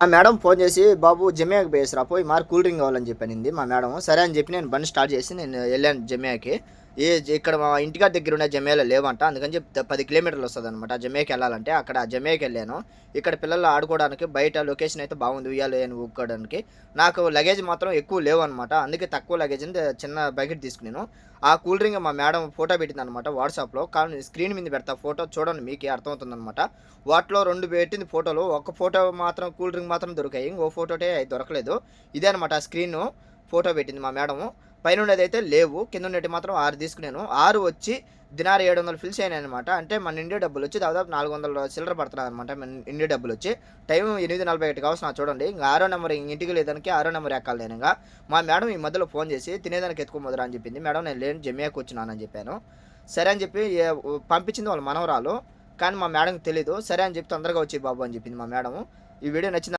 ఆ madam phone చేసి బాబు జమియాకి పోయేసిరా పోయి మారు కూల్ డ్రింక్ కావాలని చెప్పానింది మా మేడం సరే అని చెప్పి నేను బండి స్టార్ట్ చేసి నేను వెళ్ళాను జమియాకి. ఏ ఇక్కడ మా ఇంటికాడ దగ్గర ఉన్న జమియాలో లేవంట. అందుకని చెప్పి పది కిలోమీటర్లు వస్తుంది అనమాట జమియాకి వెళ్ళాలంటే అక్కడ జమియాకి వెళ్ళాను. ఇక్కడ పిల్లలు ఆడుకోవడానికి బయట లొకేషన్ అయితే బాగుంది. ఉయ్యాలి అని ఊక్కోవడానికి. నాకు లగేజ్ మాత్రం ఎక్కువ లేవు అనమాట అందుకే తక్కువ లగేజ్ అని చిన్న బకెట్ తీసుకున్నాను. ఆ కూల్ డ్రింక్ మా మేడం ఫోటో పెట్టింది అనమాట వాట్సాప్లో. కానీ స్క్రీన్ మీద పెడతా ఫోటో చూడండి మీకే అర్థమవుతుంది అనమాట వాటిలో రెండు పెట్టింది ఫోటోలు. ఒక ఫోటో మాత్రం కూల్ డ్రింక్ మాత్రం దొరికాయి. ఇంకో ఫోటోటే దొరకలేదు. ఇదే అనమాట స్క్రీన్ ఫోటో పెట్టింది మా మేడము. పైన ఉండేది అయితే లేవు కింద ఉండేటి మాత్రం ఆరు తీసుకున్నాను ఆరు వచ్చి దినారు ఏడు వందలు ఫిల్స్ అయినాయి అనమాట అంటే మన ఇండియా డబ్బులు వచ్చి దాదాపు నాలుగు వందల చిల్లర పడుతున్నాయి అనమాట మన ఇండియా డబ్బులు వచ్చి. టైం ఎనిమిది నలభై ఒకటి కావచ్చు నా చూడండి. ఇంకా ఆరో నెంబర్ ఇంటికి లేదానికి ఆరో నెంబర్ ఎక్కాలి నేను ఇంకా. మా మేడం ఈ మధ్యలో ఫోన్ చేసి తినేదానికి ఎత్తుకోమదురా అని చెప్పింది. మేడం నేను లేని జమియాకి వచ్చినానని చెప్పాను. సరే అని చెప్పి పంపించింది వాళ్ళ మనవరాలు. కానీ మా మేడంకి తెలీదు. సరే అని చెప్పి తొందరగా వచ్చి బాబు అని చెప్పింది మా మేడం ఈ వీడియో నచ్చింది